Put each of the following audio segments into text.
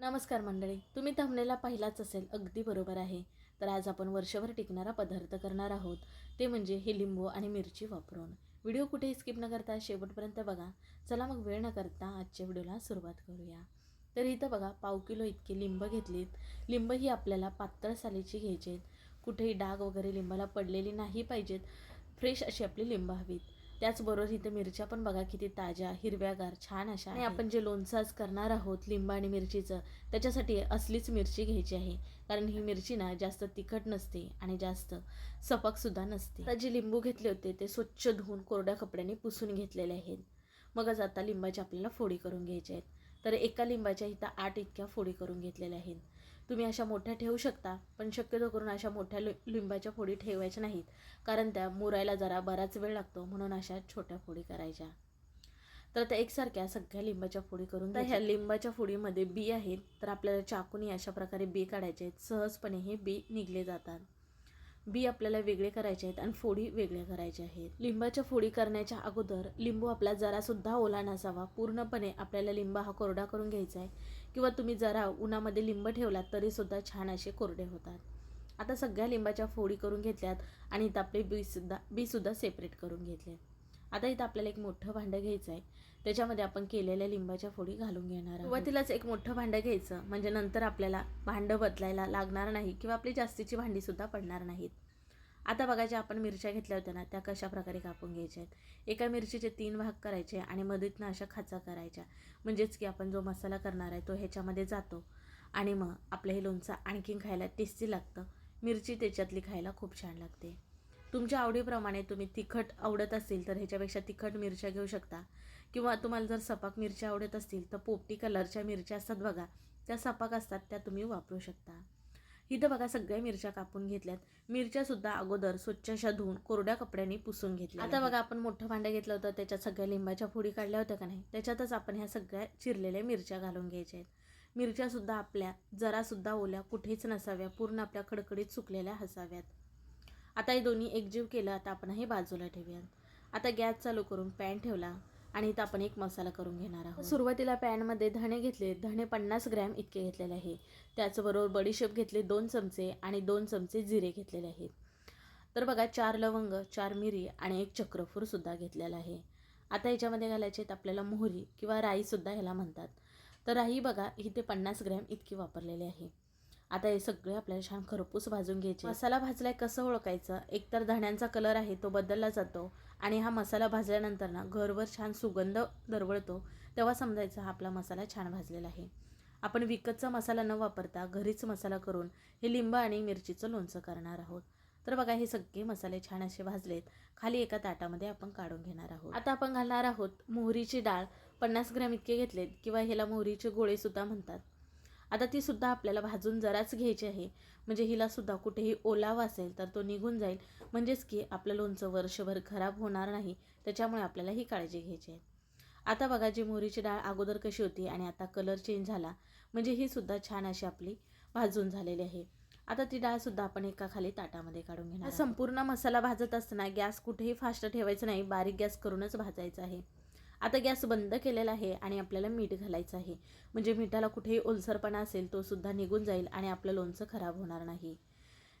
नमस्कार मंडळी तुम्ही थंबनेला पाहिलाच असेल अगदी बरोबर आहे. तर आज आपण वर्षभर टिकणारा पदार्थ करणार आहोत. ते म्हणजे हे लिंबू आणि मिरची वापरून. व्हिडिओ कुठेही स्किप न करता शेवटपर्यंत बघा. चला मग वेळ न करता आजच्या व्हिडिओला सुरुवात करूया. तर इथं बघा पाव किलो इतके लिंब घेतलीत. लिंब ही आपल्याला पातळ सालीची घ्यायची आहेत कुठेही डाग वगैरे लिंबाला पडलेली नाही पाहिजेत. फ्रेश अशी आपली लिंब हवीत. त्याचबरोबर इथं मिरच्या पण बघा किती ताज्या हिरव्यागार छान अशा आणि आपण जे लोणचं आज करणार आहोत लिंब आणि मिरचीचं त्याच्यासाठी असलीच मिरची घ्यायची आहे. कारण ही मिरची ना जास्त तिखट नसते आणि जास्त सपकसुद्धा नसते. आता जे लिंबू घेतले होते ते स्वच्छ धुवून कोरड्या कपड्याने पुसून घेतलेले आहेत. मगच आता लिंबाची आपल्याला फोडी करून घ्यायच्या आहेत. तर एका लिंबाच्या इथं आठ इतक्या फोडी करून घेतलेल्या आहेत. तुम्ही अशा मोठ्या ठेवू शकता पण शक्यतो करून अशा मोठ्या लि लिंबाच्या फोडी ठेवायच्या नाहीत. कारण त्या मुरायला जरा बराच वेळ लागतो म्हणून अशा छोट्या फोडी करायच्या. तर त्या एकसारख्या सगळ्या लिंबाच्या फोडी करून तर ह्या लिंबाच्या फोडीमध्ये बी आहेत तर आपल्याला चाकूनी अशा प्रकारे बी काढायचे आहेत. सहजपणे हे बी निघले जातात. बी आपल्याला वेगळे करायचे आहेत आणि फोडी वेगळ्या करायच्या आहेत. लिंबाच्या फोडी करण्याच्या अगोदर लिंबू आपला जरासुद्धा ओला नसावा. पूर्णपणे आपल्याला लिंब हा कोरडा करून घ्यायचा आहे. किंवा तुम्ही जरा उन्हामध्ये लिंब ठेवलात तरीसुद्धा छान असे कोरडे होतात. आता सगळ्या लिंबाच्या फोडी करून घेतल्यात आणि इथं आपले बीसुद्धा बीसुद्धा सेपरेट करून घेतले. आता इथं आपल्याला एक मोठं भांडं घ्यायचं आहे. त्याच्यामध्ये आपण केलेल्या लिंबाच्या फोडी घालून घेणार आहोत. सुरुवातीलाच एक मोठं भांडं घ्यायचं. म्हणजे नंतर आपल्याला भांडं बदलायला लागणार नाही किंवा आपली जास्तीची भांडीसुद्धा पडणार नाहीत. आता बघा ज्या आपण मिरच्या घेतल्या होत्या ना त्या कशा प्रकारे कापून घ्यायच्या आहेत? एका मिरचीचे तीन भाग करायचे आणि मधीतनं अशा खाचा करायच्या. म्हणजेच की आपण जो मसाला करणार आहे तो ह्याच्यामध्ये जातो. आणि मग आपलं हे लोणचं आणखीन खायला टेस्टी लागतं. मिरची त्याच्यातली खायला खूप छान लागते. तुमच्या आवडीप्रमाणे तुम्ही तिखट आवडत असेल तर ह्याच्यापेक्षा तिखट मिरच्या घेऊ शकता. किंवा तुम्हाला जर सपाक मिरच्या आवडत असतील तर पोपटी कलरच्या मिरच्या असतात बघा. त्या सपाक असतात त्या तुम्ही वापरू शकता. इथं बघा सगळ्या मिरच्या कापून घेतल्यात. मिरच्यासुद्धा अगोदर स्वच्छ अशा धुवून कोरड्या कपड्यांनी पुसून घेतल्या आता बघा आपण मोठं भांडं घेतलं होतं त्याच्यात सगळ्या लिंबाच्या फोडी काढल्या होत्या का नाही? त्याच्यातच आपण ह्या सगळ्या चिरलेल्या मिरच्या घालून घ्यायच्या आहेत. मिरच्यासुद्धा आपल्या जरासुद्धा ओल्या कुठेच नसाव्या पूर्ण आपल्या खडखडीत सुकलेल्या हसाव्यात आता हे दोन्ही एकजीव केलं आता आपण हे बाजूला ठेवूयात. आता गॅस चालू करून पॅन ठेवला. आणि इथं आपण एक मसाला करून घेणार आहोत. सुरुवातीला पॅनमध्ये धणे घेतले धणे पन्नास ग्रॅम इतके घेतलेले आहे. त्याचबरोबर बडीशेप घेतले दोन चमचे आणि दोन चमचे जिरे घेतलेले आहेत. तर बघा चार लवंग चार मिरी आणि एक चक्रफूरसुद्धा घेतलेला आहे. आता याच्यामध्ये घालायचे आहेत आपल्याला मोहरी किंवा राईसुद्धा ह्याला म्हणतात. तर राई बघा इथे पन्नास ग्रॅम इतकी वापरलेली आहे. आता हे सगळे आपल्याला छान खरपूस भाजून घ्यायचे. मसाला भाजलाय कसं ओळखायचं? एकतर धण्यांचा कलर आहे तो बदलला जातो. आणि हा मसाला भाजल्यानंतर ना घरवर छान सुगंध दरवळतो तेव्हा समजायचा हा आपला मसाला छान भाजलेला आहे. आपण विकतचा मसाला न वापरता घरीच मसाला करून हे लिंब आणि मिरचीचं लोणचं करणार आहोत. तर बघा हे सगळे मसाले छान असे भाजलेत. खाली एका ताटामध्ये आपण काढून घेणार आहोत. आता आपण घालणार आहोत मोहरीची डाळ. पन्नास ग्रॅम इतके घेतलेत किंवा ह्याला मोहरीचे गोळेसुद्धा म्हणतात. आता ती सुद्धा आपल्याला भाजून जराच घ्यायची आहे. म्हणजे हिला सुद्धा कुठेही ओलावा असेल तर तो निघून जाईल. म्हणजेच की आपलं लोणचं वर्षभर खराब होणार नाही. त्याच्यामुळे आपल्याला ही काळजी घ्यायची आहे. आता बघा जी मोहरीची डाळ अगोदर कशी होती आणि आता कलर चेंज झाला. म्हणजे ही सुद्धा छान अशी आपली भाजून झालेली आहे. आता ती डाळसुद्धा आपण एका खाली ताटामध्ये काढून घेणार संपूर्ण मसाला भाजत असताना गॅस कुठेही फास्ट ठेवायचं नाही. बारीक गॅस करूनच भाजायचा आहे. आता गॅस बंद केलेला आहे आणि आपल्याला मीठ घालायचं आहे. म्हणजे मिठाला कुठेही ओलसरपणा असेल तो सुद्धा निघून जाईल आणि आपलं लोणचं खराब होणार नाही.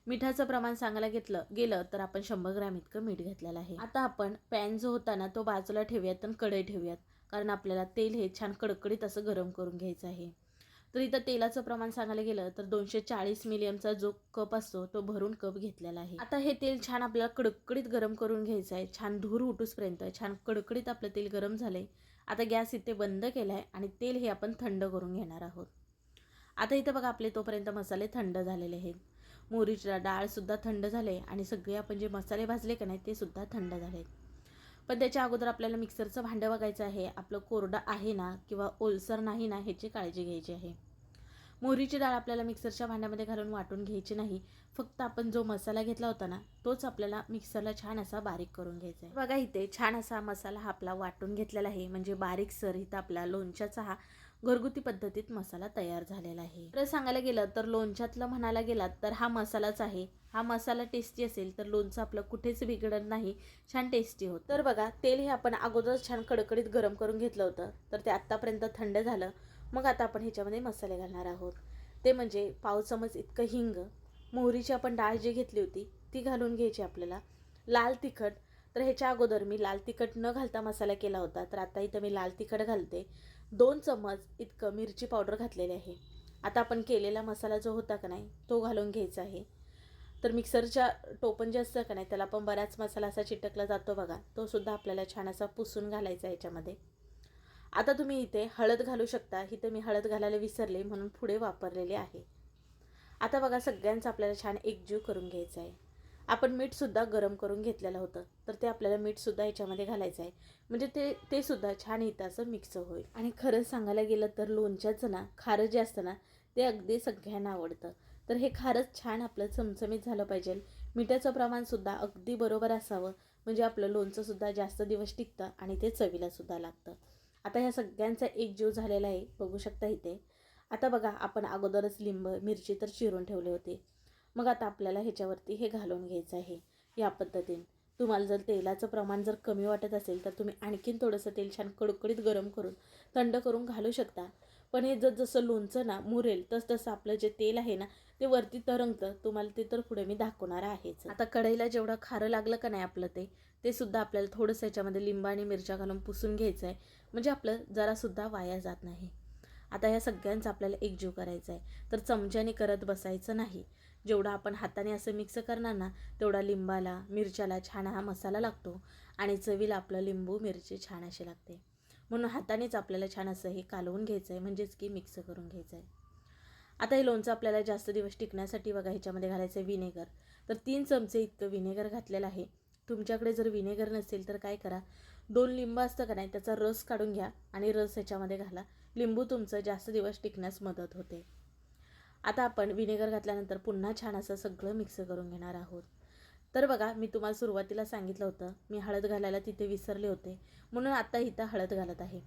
मिठाचं प्रमाण सांगायला घेतलं गेलं तर आपण शंभर ग्रॅम इतकं मीठ घेतलेलं आहे. आता आपण पॅन जो होता ना तो बाजूला ठेवूयात आणि कढई ठेवूयात. कारण आपल्याला तेल हे छान कडकडीत असं गरम करून घ्यायचं आहे. तर इथं तेलाचं प्रमाण सांगायला गेलं तर दोनशे चाळीस मिलियमचा जो कप असतो तो भरून कप घेतलेला आहे. आता हे तेल छान आपल्याला कडकडीत गरम करून घ्यायचं आहे. छान धूर उठूसपर्यंत छान कडकडीत आपलं तेल गरम झालंय. आता गॅस इथे बंद केला आहे आणि तेल हे आपण थंड करून घेणार आहोत. आता इथं बघा आपले तोपर्यंत मसाले थंड झालेले आहेत. मोहरीची डाळसुद्धा थंड झाले आणि सगळे आपण जे मसाले भाजले का नाही ते सुद्धा थंड झाले पण त्याच्या अगोदर आपल्याला मिक्सरचं भांडं बघायचं आहे. आपलं कोरडं आहे ना किंवा ओलसर नाही ना ह्याची काळजी घ्यायची आहे. मोहरीची डाळ आपल्याला मिक्सरच्या भांड्यामध्ये घालून वाटून घ्यायची नाही. फक्त आपण जो मसाला घेतला होता ना तोच आपल्याला मिक्सरला छान असा बारीक करून घ्यायचा आहे. बघा इथे छान असा मसाला हा आपला वाटून घेतलेला आहे. म्हणजे बारीक सर इथं आपला लोणच्याचा हा घरगुती पद्धतीत मसाला तयार झालेला आहे. तर सांगायला गेलं तर लोणच्यातलं म्हणायला गेलात तर हा मसालाच आहे. हा मसाला टेस्टी असेल तर लोणचं आपलं कुठेच बिघडत नाही. छान टेस्टी होतं. तर बघा तेल हे आपण अगोदरच छान कडकडीत गरम करून घेतलं होतं. तर ते आत्तापर्यंत थंड झालं. मग आता आपण ह्याच्यामध्ये मसाले घालणार आहोत. ते म्हणजे पाव चमच इतकं हिंग. मोहरीची आपण डाळ जी घेतली होती ती घालून घ्यायची आपल्याला. लाल तिखट. तर ह्याच्या अगोदर मी लाल तिखट न घालता मसाला केला होता. तर आता इथं मी लाल तिखट घालते. दोन चमच इतकं मिरची पावडर घातलेली आहे. आता आपण केलेला मसाला जो होता का नाही तो घालून घ्यायचा आहे. तर मिक्सरच्या टोपण जे असतं का नाही त्याला पण बराच मसाला असा चिटकला जातो बघा. तो सुद्धा आपल्याला छान असा पुसून घालायचा याच्यामध्ये. आता तुम्ही इथे हळद घालू शकता. इथे मी हळद घालायला विसरले म्हणून पुढे वापरलेले आहे. आता बघा सगळ्यांचं आपल्याला छान एकजीव करून घ्यायचं आहे. आपण मीठसुद्धा गरम करून घेतलेलं होतं. तर ते आपल्याला मीठसुद्धा याच्यामध्ये घालायचं आहे. म्हणजे ते ते सुद्धा छान इथं असं मिक्स होईल. आणि खरंच सांगायला गेलं तर लोणच्याचं ना खारं जे असतं ना ते अगदी सगळ्यांना आवडतं. तर हे खारच छान आपलं चमचमीत झालं पाहिजे. मिठाचं प्रमाणसुद्धा अगदी बरोबर असावं. म्हणजे आपलं लोणचंसुद्धा जास्त दिवस टिकतं आणि ते चवीलासुद्धा लागतं. आता ह्या सगळ्यांचा एक जीव झालेला आहे. बघू शकता इथे. आता बघा आपण अगोदरच लिंब मिरची तर चिरून ठेवले होते. मग आता आपल्याला ह्याच्यावरती हे घालून घ्यायचं आहे या पद्धतीने. तुम्हाला जर तेलाचं प्रमाण जर कमी वाटत असेल तर तुम्ही आणखीन थोडंसं तेल छान कडकडीत गरम करून थंड करून घालू शकता. पण हे जर जसं लोणचं ना मुरेल तसतसं आपलं जे तेल आहे ना ते वरती तरंगतं. तुम्हाला ते तर पुढे मी दाखवणार आहेच. आता कढईला जेवढं खारं लागलं का नाही आपलं ते ते सुद्धा आपल्याला थोडंसं याच्यामध्ये लिंबा आणि मिरच्या घालून पुसून घ्यायचं आहे म्हणजे आपलं जरासुद्धा वाया जात नाही. आता या सगळ्यांचं आपल्याला एकजीव करायचा आहे तर चमच्याने करत बसायचं नाही. जेवढा आपण हाताने असं मिक्स करणार ना तेवढा लिंबाला मिरच्याला छान हा मसाला लागतो आणि चवीला आपलं लिंबू मिरची छान अशी लागते. म्हणून हातानेच आपल्याला छान असं हे कालवून घ्यायचं आहे म्हणजेच की मिक्स करून घ्यायचं आहे आता हे लोणचं आपल्याला जास्त दिवस टिकण्यासाठी बघा ह्याच्यामध्ये घालायचं आहे विनेगर तर तीन चमचे इतकं विनेगर घातलेलं आहे. तुमच्याकडे जर विनेगर नसेल तर काय करा दोन लिंब असतं का नाही त्याचा रस काढून घ्या आणि रस ह्याच्यामध्ये घाला. लिंबू तुमचं जास्त दिवस टिकण्यास मदत होते. आता आपण विनेगर घातल्यानंतर पुन्हा छान असं सगळं मिक्स करून घेणार आहोत. तर बघा मी तुम्हाला सुरुवातीला सांगितलं होतं मी हळद घालायला तिथे विसरले होते. म्हणून आता इथं हळद घालत आहे.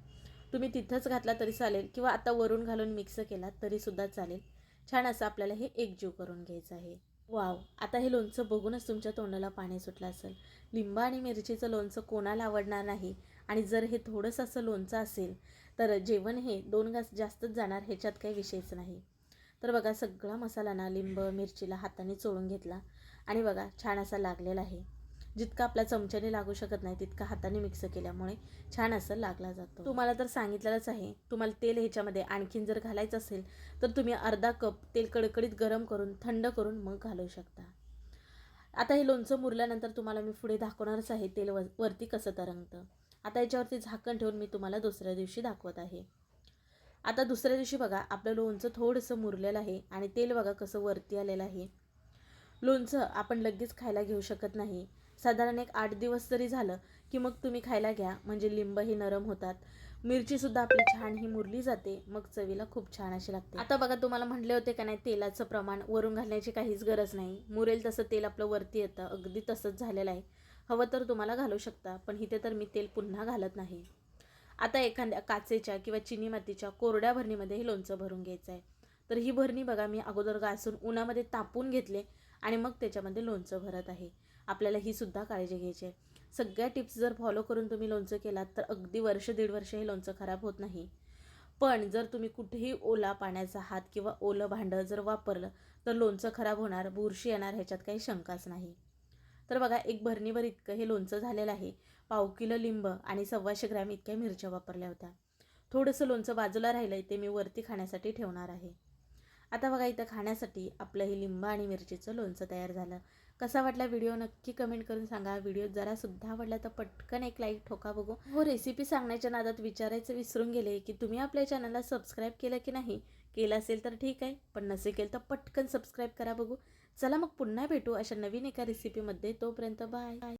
तुम्ही तिथंच घातला तरी चालेल किंवा आता वरून घालून मिक्स केला तरीसुद्धा चालेल. छान असं आपल्याला हे एकजीव करून घ्यायचं आहे. वाव आता हे लोणचं बघूनच तुमच्या तोंडाला पाणी सुटलं असेल. लिंबा आणि मिरचीचं लोणचं कोणाला आवडणार नाही? आणि जर हे थोडंसं असं लोणचं असेल तर जेवण हे दोन घास जास्तच जाणार ह्याच्यात काही विषयच नाही. तर बघा सगळा मसाला ना लिंब मिरचीला हाताने चोळून घेतला आणि बघा छान असा लागलेला आहे. जितका आपल्या चमच्याने लागू शकत नाही तितका हाताने मिक्स केल्यामुळे छान असं लागला जातो. तुम्हाला तर सांगितलेलंच आहे तुम्हाला तेल ह्याच्यामध्ये आणखीन जर घालायचं असेल तर तुम्ही अर्धा कप तेल कडकडीत गरम करून थंड करून मग घालू शकता. आता हे लोणचं मुरल्यानंतर तुम्हाला मी पुढे दाखवणारच आहे तेल वर वरती कसं तरंगतं. आता याच्यावरती झाकण ठेवून मी तुम्हाला दुसऱ्या दिवशी दाखवत आहे. आता दुसऱ्या दिवशी बघा आपलं लोणचं थोडंसं मुरलेलं आहे आणि तेल बघा कसं वरती आलेलं आहे. लोणचं आपण लगेच खायला घेऊ शकत नाही. साधारण एक आठ दिवस तरी झालं की मग तुम्ही खायला घ्या म्हणजे लिंब हे नरम होतात. मिरचीसुद्धा आपली छान ही मुरली जाते मग चवीला खूप छान अशी लागते. आता बघा तुम्हाला म्हटले होते का नाही तेलाचं प्रमाण वरून घालण्याची काहीच गरज नाही. मुरेल तसं तेल आपलं वरती येतं अगदी तसंच झालेलं आहे. हवं तर तुम्हाला घालू शकता पण इथे तर मी तेल पुन्हा घालत नाही. आता एखाद्या काचेच्या किंवा चिनी मातीच्या कोरड्या भरणीमध्ये हे लोणचं भरून घ्यायचं आहे तर ही भरणी बघा मी अगोदर घासून उन्हामध्ये तापून घेतले आणि मग त्याच्यामध्ये लोणचं भरत आहे. आपल्याला ही सुद्धा काळजी घ्यायची आहे. सगळ्या टिप्स जर फॉलो करून तुम्ही लोणचं केलात तर अगदी वर्ष दीड वर्ष हे लोणचं खराब होत नाही. पण जर तुम्ही कुठेही ओला पाण्याचा हात किंवा ओलं भांडं जर वापरलं तर लोणचं खराब होणार बुरशी येणार ह्याच्यात काही शंकाच नाही. तर बघा एक भरणीभर इतकं हे लोणचं झालेलं आहे. पाव किलो लिंब आणि सव्वाशे ग्रॅम इतक्या मिरच्या वापरल्या होत्या. थोडंसं लोणचं बाजूला राहिलं आहे ते मी वरती खाण्यासाठी ठेवणार आहे. आता बघा इथं खाण्यासाठी आपलं हे लिंब आणि मिरचीचं लोणचं तयार झालं. कसा वाटला व्हिडिओ नक्की कमेंट करून सांगा. व्हिडिओ जरासुद्धा आवडला तर पटकन एक लाईक ठोका बघू. हो रेसिपी सांगण्याच्या नादात विचारायचं विसरून गेले की तुम्ही आपल्या चॅनलला सबस्क्राईब केलं की नाही? केलं असेल तर ठीक आहे पण नसेल केलं तर पटकन सबस्क्राईब करा बघू. चला मग पुन्हा भेटू अशा नवीन एका रेसिपीमध्ये तोपर्यंत बाय बाय